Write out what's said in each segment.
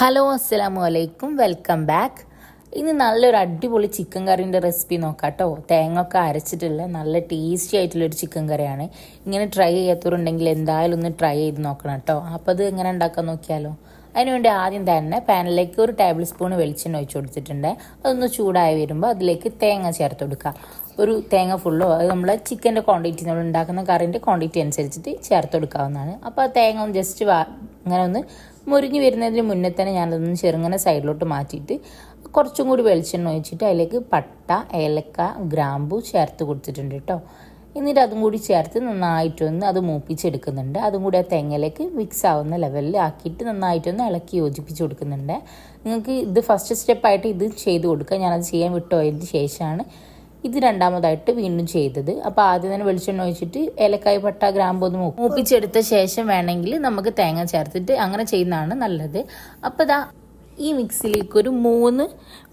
Hello അസ്സലാമു അലൈക്കും welcome back ഇന്ന് നല്ലൊരു അടിപൊളി ചിക്കൻ കറീന്റെ റെസിപ്പി നോക്കാം കേട്ടോ തേങ്ങ ഒക്കെ അരച്ചിട്ടുള്ള നല്ല ടേസ്റ്റി ആയിട്ടുള്ളൊരു ചിക്കൻ കറിയാണ് ഇങ്ങനെ ട്രൈ ചെയ്യാത്തവരുണ്ടെങ്കിൽ എന്തായാലും ഒന്ന് ട്രൈ ചെയ്ത് നോക്കണം കേട്ടോ അപ്പോൾ അത് എങ്ങനെ ഉണ്ടാക്കാൻ നോക്കിയാലോ? അതിനുവേണ്ടി ആദ്യം തന്നെ പാനിലേക്ക് ഒരു ടേബിൾ സ്പൂൺ വെളിച്ചെണ്ണ ഒഴിച്ചു കൊടുത്തിട്ടുണ്ട്. അതൊന്ന് ചൂടായി വരുമ്പോൾ അതിലേക്ക് തേങ്ങ ചേർത്ത് കൊടുക്കുക. ഒരു തേങ്ങ ഫുള്ളോ അത് നമ്മളെ ചിക്കന്റെ ക്വാണ്ടിറ്റി നമ്മൾ ഉണ്ടാക്കുന്ന കറിന്റെ ക്വാണ്ടിറ്റി അനുസരിച്ചിട്ട് ചേർത്ത് കൊടുക്കാവുന്നതാണ്. അപ്പോൾ ആ തേങ്ങ ഒന്ന് ജസ്റ്റ് ഇങ്ങനെ ഒന്ന് മുരിഞ്ഞ് വരുന്നതിന് മുന്നേ തന്നെ ഞാനതൊന്ന് ചെറുങ്ങനെ സൈഡിലോട്ട് മാറ്റിയിട്ട് കുറച്ചും കൂടി വെളിച്ചെണ്ണ ഒഴിച്ചിട്ട് അതിലേക്ക് പട്ട ഏലക്ക ഗ്രാമ്പു ചേർത്ത് കൊടുത്തിട്ടുണ്ട് കേട്ടോ. എന്നിട്ട് അതും കൂടി ചേർത്ത് നന്നായിട്ടൊന്ന് അത് മൂപ്പിച്ചെടുക്കുന്നുണ്ട്. അതും കൂടി ആ തേങ്ങയിലേക്ക് മിക്സ് ആവുന്ന ലെവലിൽ ആക്കിയിട്ട് നന്നായിട്ടൊന്ന് ഇളക്കി യോജിപ്പിച്ച് കൊടുക്കുന്നുണ്ട്. നിങ്ങൾക്ക് ഇത് ഫസ്റ്റ് സ്റ്റെപ്പായിട്ട് ഇത് ചെയ്ത് കൊടുക്കുക. ഞാനത് ചെയ്യാൻ വിട്ടുപോയതിന് ശേഷമാണ് ഇത് രണ്ടാമതായിട്ട് വീണ്ടും ചെയ്തത്. അപ്പോൾ ആദ്യം തന്നെ വെളിച്ചെണ്ണ ഒഴിച്ചിട്ട് ഏലക്കായ പട്ട ഗ്രാമ്പ് ഒന്ന് മൂപ്പിച്ചെടുത്ത ശേഷം വേണമെങ്കിൽ നമുക്ക് തേങ്ങ ചേർത്തിട്ട് അങ്ങനെ ചെയ്യുന്നതാണ് നല്ലത്. അപ്പോൾ ഇതാ ഈ മിക്സിലേക്ക് ഒരു മൂന്ന്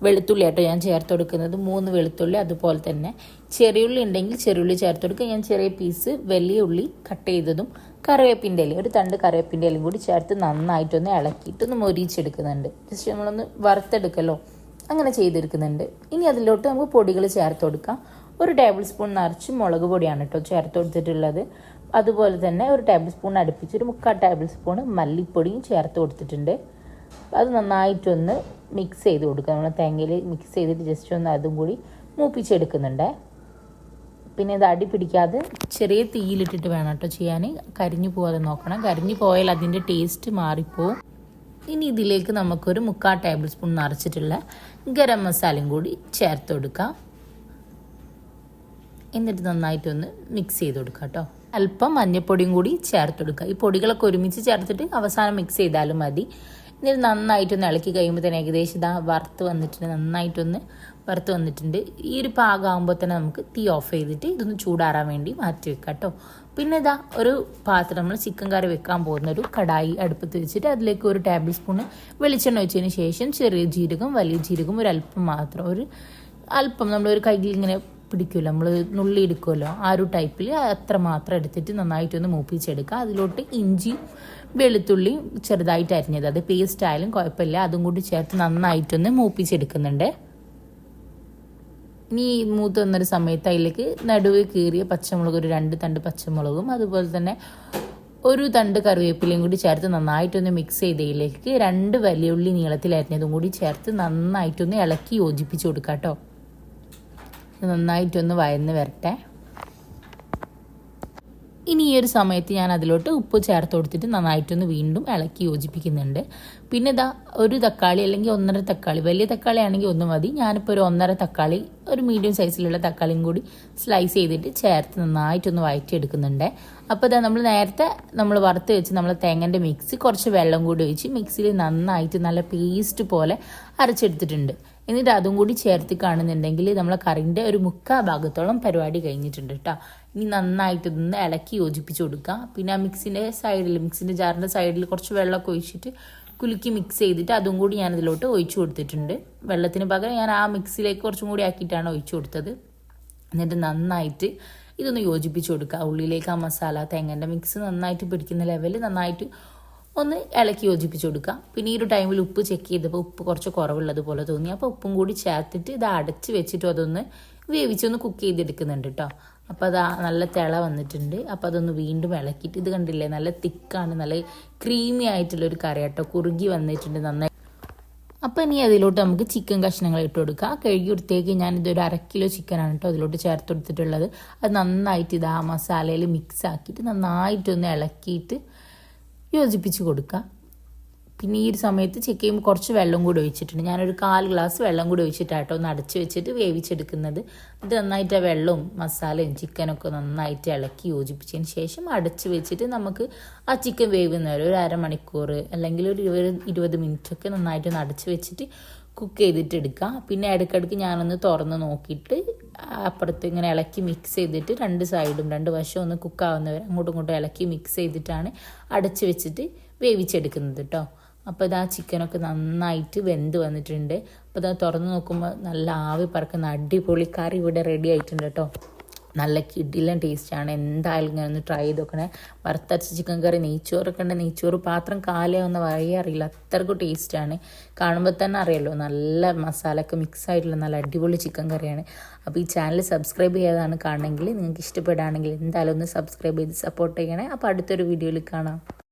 വെളുത്തുള്ളി ആട്ടോ ഞാൻ ചേർത്ത് കൊടുക്കുന്നത്. മൂന്ന് വെളുത്തുള്ളി അതുപോലെ തന്നെ. ചെറിയുള്ളി ഉണ്ടെങ്കിൽ ചെറിയുള്ളി ചേർത്ത് കൊടുക്കുക. ഞാൻ ചെറിയ പീസ് വലിയ ഉള്ളി കട്ട് ചെയ്തതും കറിവേപ്പിന്റെ ഇല ഒരു തണ്ട് കറിവേപ്പിന്റെ ഇലയും കൂടി ചേർത്ത് നന്നായിട്ടൊന്ന് ഇളക്കിയിട്ടൊന്ന് മൊരിച്ചെടുക്കുന്നുണ്ട്. ജസ്റ്റ് നമ്മളൊന്ന് വറുത്തെടുക്കല്ലോ അങ്ങനെ ചെയ്തെടുക്കുന്നുണ്ട് ഇനി അതിലോട്ട് നമുക്ക് പൊടികൾ ചേർത്ത് കൊടുക്കാം. ഒരു ടേബിൾ സ്പൂൺ നിറച്ച് മുളക് പൊടിയാണ് കേട്ടോ ചേർത്ത് കൊടുത്തിട്ടുള്ളത്. അതുപോലെ തന്നെ ഒരു ടേബിൾ സ്പൂൺ അടുപ്പിച്ച് ഒരു മുക്കാൽ ടേബിൾ സ്പൂൺ മല്ലിപ്പൊടിയും ചേർത്ത് കൊടുത്തിട്ടുണ്ട്. അത് നന്നായിട്ടൊന്ന് മിക്സ് ചെയ്ത് കൊടുക്കുക. നമ്മൾ തേങ്ങയിൽ മിക്സ് ചെയ്തിട്ട് ജസ്റ്റ് ഒന്ന് അതും കൂടി മൂപ്പിച്ചെടുക്കുന്നുണ്ട്. പിന്നെ ഇത് അടി പിടിക്കാതെ ചെറിയ തീയിലിട്ടിട്ട് വേണം കേട്ടോ ചെയ്യാൻ കരിഞ്ഞു പോകാതെ നോക്കണം. കരിഞ്ഞു പോയാൽ അതിന്റെ ടേസ്റ്റ് മാറിപ്പോവും. ഇനി ഇതിലേക്ക് നമുക്കൊരു മുക്കാൽ ടേബിൾ സ്പൂൺ നിറച്ചിട്ടുള്ള ഗരം മസാലയും കൂടി ചേർത്ത് കൊടുക്കാം. എന്നിട്ട് നന്നായിട്ടൊന്ന് മിക്സ് ചെയ്ത് കൊടുക്കുക കേട്ടോ. അല്പം മഞ്ഞൾപ്പൊടിയും കൂടി ചേർത്ത് കൊടുക്കുക ഈ പൊടികളൊക്കെ ഒരുമിച്ച് ചേർത്തിട്ട് അവസാനം മിക്സ് ചെയ്താലും മതി. എന്നിട്ട് നന്നായിട്ടൊന്ന് ഇളക്കി കഴിയുമ്പോൾ തന്നെ ഏകദേശം ഇതാ വറുത്ത് വന്നിട്ട് നന്നായിട്ടൊന്ന് വറുത്ത് വന്നിട്ടുണ്ട്. ഈ ഒരു പാകമാകുമ്പോൾ തന്നെ നമുക്ക് തീ ഓഫ് ചെയ്തിട്ട് ഇതൊന്ന് ചൂടാറാൻ വേണ്ടി മാറ്റി വെക്കാം കേട്ടോ. പിന്നെ ഇതാ ഒരു പാത്രം നമ്മൾ ചിക്കൻ കറി വെക്കാൻ പോകുന്ന ഒരു കടായി അടുപ്പത്ത് വെച്ചിട്ട് അതിലേക്ക് ഒരു ടേബിൾ സ്പൂണ് വെളിച്ചെണ്ണ ഒഴിച്ചതിന് ശേഷം ചെറിയ ജീരകം വലിയ ജീരകം ഒരു അല്പം മാത്രം. ഒരു അല്പം നമ്മൾ ഒരു കയ്യിൽ ഇങ്ങനെ പിടിക്കുമല്ലോ നമ്മൾ നുള്ളി എടുക്കുമല്ലോ ആ ഒരു ടൈപ്പിൽ അത്ര മാത്രം എടുത്തിട്ട് നന്നായിട്ട് നന്നായിട്ടൊന്ന് മൂപ്പിച്ചെടുക്കുക. അതിലോട്ട് ഇഞ്ചി വെളുത്തുള്ളി ചെറുതായിട്ട് അരിഞ്ഞത്. അത് പേസ്റ്റ് ആയാലും കുഴപ്പമില്ല. അതും കൂടി ചേർത്ത് നന്നായിട്ടൊന്ന് മൂപ്പിച്ചെടുക്കുന്നുണ്ട്. ഇനി മൂത്ത് വന്നൊരു സമയത്ത് അതിലേക്ക് നടുവ് കീറിയ പച്ചമുളക് ഒരു രണ്ട് തണ്ട് പച്ചമുളകും അതുപോലെ തന്നെ ഒരു തണ്ട് കറിവേപ്പിലയും കൂടി ചേർത്ത് നന്നായിട്ടൊന്ന് മിക്സ് ചെയ്തതിലേക്ക് രണ്ട് വലിയുള്ളി നീളത്തിലരിഞ്ഞതും കൂടി ചേർത്ത് നന്നായിട്ടൊന്ന് ഇളക്കി യോജിപ്പിച്ച് കൊടുക്കാം കേട്ടോ നന്നായിട്ടൊന്ന് വയന്ന് വരട്ടെ. ഇനി ഈ ഒരു സമയത്ത് ഞാൻ അതിലോട്ട് ഉപ്പ് ചേർത്ത് കൊടുത്തിട്ട് നന്നായിട്ടൊന്ന് വീണ്ടും ഇളക്കി യോജിപ്പിക്കുന്നുണ്ട്. പിന്നെ ഇതാ ഒരു തക്കാളി അല്ലെങ്കിൽ ഒന്നര തക്കാളി വലിയ തക്കാളി ആണെങ്കിൽ ഒന്ന് മതി. ഞാനിപ്പോൾ ഒരു ഒന്നര തക്കാളി ഒരു മീഡിയം സൈസിലുള്ള തക്കാളിയും കൂടി സ്ലൈസ് ചെയ്തിട്ട് ചേർത്ത് നന്നായിട്ടൊന്ന് വഴറ്റിയെടുക്കുന്നുണ്ട്. അപ്പോൾ ഇതാ നമ്മൾ നേരത്തെ നമ്മൾ വറുത്ത് വെച്ച് നമ്മൾ തേങ്ങന്റെ മിക്സ് കുറച്ച് വെള്ളം കൂടി ഒഴിച്ച് മിക്സിയിൽ നന്നായിട്ട് നല്ല പേസ്റ്റ് പോലെ അരച്ചെടുത്തിട്ടുണ്ട്. എന്നിട്ട് അതും കൂടി ചേർത്ത് കാണുന്നുണ്ടെങ്കിൽ നമ്മളെ കറിന്റെ ഒരു മുക്കാ ഭാഗത്തോളം പരിപാടി കഴിഞ്ഞിട്ടുണ്ട് കേട്ടോ ഇനി നന്നായിട്ട് ഇതൊന്ന് ഇളക്കി യോജിപ്പിച്ച് കൊടുക്കുക പിന്നെ ആ മിക്സിന്റെ സൈഡിൽ മിക്സിന്റെ ജാറിന്റെ സൈഡിൽ കുറച്ച് വെള്ളമൊക്കെ ഒഴിച്ചിട്ട് കുലുക്കി മിക്സ് ചെയ്തിട്ട് അതും കൂടി ഞാൻ ഇതിലോട്ട് ഒഴിച്ചു കൊടുത്തിട്ടുണ്ട്. വെള്ളത്തിന് പകരം ഞാൻ ആ മിക്സിയിലേക്ക് കുറച്ചും കൂടി ആക്കിയിട്ടാണ് ഒഴിച്ചു കൊടുത്തത്. എന്നിട്ട് നന്നായിട്ട് ഇതൊന്ന് യോജിപ്പിച്ച് കൊടുക്കുക. ഉള്ളിലേക്ക് ആ മസാല തേങ്ങന്റെ മിക്സ് നന്നായിട്ട് പിടിക്കുന്ന ലെവലിൽ നന്നായിട്ട് ഒന്ന് ഇളക്കി യോജിപ്പിച്ച് കൊടുക്കുക. പിന്നെ ഈ ഒരു ടൈമിൽ ഉപ്പ് ചെക്ക് ചെയ്തപ്പോൾ ഉപ്പ് കുറച്ച് കുറവുള്ളതുപോലെ തോന്നി. അപ്പോൾ ഉപ്പും കൂടി ചേർത്തിട്ട് ഇത് അടച്ച് വെച്ചിട്ട് അതൊന്ന് വേവിച്ചൊന്ന് കുക്ക് ചെയ്തെടുക്കുന്നുണ്ട് കേട്ടോ അപ്പോൾ അത് നല്ല തിള വന്നിട്ടുണ്ട്. അപ്പോൾ അതൊന്ന് വീണ്ടും ഇളക്കിയിട്ട് ഇത് കണ്ടില്ലേ? നല്ല തിക്കാണ് നല്ല ക്രീമി ആയിട്ടുള്ള ഒരു കറി കേട്ടോ കുറുകി വന്നിട്ടുണ്ട് നന്നായി. അപ്പോൾ ഇനി അതിലോട്ട് നമുക്ക് ചിക്കൻ കഷ്ണങ്ങൾ ഇട്ട് കൊടുക്കുക കഴുകി കൊടുത്തേക്ക് ഞാൻ ഇതൊരു അര കിലോ ചിക്കനാണ് കേട്ടോ അതിലോട്ട് ചേർത്ത് കൊടുത്തിട്ടുള്ളത്. അത് നന്നായിട്ട് ഇത് ആ മസാലയിൽ മിക്സ് ആക്കിയിട്ട് നന്നായിട്ടൊന്ന് ഇളക്കിയിട്ട് യോജിപ്പിച്ച് കൊടുക്കുക പിന്നെ ഈ ഒരു സമയത്ത് ചെക്ക് ചെയ്യുമ്പോൾ കുറച്ച് വെള്ളം കൂടി ഒഴിച്ചിട്ടുണ്ട്. ഞാനൊരു കാൽ ഗ്ലാസ് വെള്ളം കൂടി ഒഴിച്ചിട്ടാട്ടോ ഒന്ന് അടച്ച് വെച്ചിട്ട് വേവിച്ചെടുക്കുന്നത്. ഇത് നന്നായിട്ട് ആ വെള്ളവും മസാലയും ചിക്കനൊക്കെ നന്നായിട്ട് ഇളക്കി യോജിപ്പിച്ചതിന് ശേഷം അടച്ച് വെച്ചിട്ട് നമുക്ക് ആ ചിക്കൻ വേവുന്ന ഒരു അരമണിക്കൂർ അല്ലെങ്കിൽ ഒരു ഇരുപത് ഇരുപത് മിനിറ്റൊക്കെ നന്നായിട്ട് ഒന്ന് അടച്ച് വെച്ചിട്ട് കുക്ക് ചെയ്തിട്ട് എടുക്കുക. പിന്നെ ഇടയ്ക്കിടയ്ക്ക് ഞാനൊന്ന് തുറന്ന് നോക്കിയിട്ട് അപ്പുറത്ത് ഇങ്ങനെ ഇളക്കി മിക്സ് ചെയ്തിട്ട് രണ്ട് സൈഡും രണ്ട് വശവും ഒന്ന് കുക്കാവുന്നവരെ അങ്ങോട്ടും ഇങ്ങോട്ടും ഇളക്കി മിക്സ് ചെയ്തിട്ടാണ് അടച്ച് വെച്ചിട്ട് വേവിച്ചെടുക്കുന്നത് കേട്ടോ അപ്പോൾ ഇതാ ചിക്കനൊക്കെ നന്നായിട്ട് വെന്ത് വന്നിട്ടുണ്ട്. അപ്പോൾ ഇതാ തുറന്ന് നോക്കുമ്പോൾ നല്ല ആവി പറക്കുന്ന അടിപൊളി കറി ഇവിടെ റെഡി ആയിട്ടുണ്ട് കേട്ടോ നല്ല കിഡിലും ടേസ്റ്റാണ് എന്തായാലും ഇങ്ങനെ ഒന്ന് ട്രൈ ചെയ്ത് നോക്കണേ. വറുത്തരച്ച ചിക്കൻ കറി നെയ്ച്ചോറൊക്കെ ഉണ്ട് നെയ്ച്ചോറ് പാത്രം കാലയാവുന്ന അറിയില്ല. അത്രക്കും ടേസ്റ്റാണ് കാണുമ്പോൾ തന്നെ അറിയാലോ നല്ല മസാലയൊക്കെ മിക്സ് ആയിട്ടുള്ള നല്ല അടിപൊളി ചിക്കൻ കറിയാണ് അപ്പോൾ ഈ ചാനൽ സബ്സ്ക്രൈബ് ചെയ്യാതാണ് കാണണമെങ്കിൽ നിങ്ങൾക്ക് ഇഷ്ടപ്പെടുകയാണെങ്കിൽ എന്തായാലും ഒന്ന് സബ്സ്ക്രൈബ് ചെയ്ത് സപ്പോർട്ട് ചെയ്യണേ. അപ്പോൾ അടുത്തൊരു വീഡിയോയിൽ കാണാം.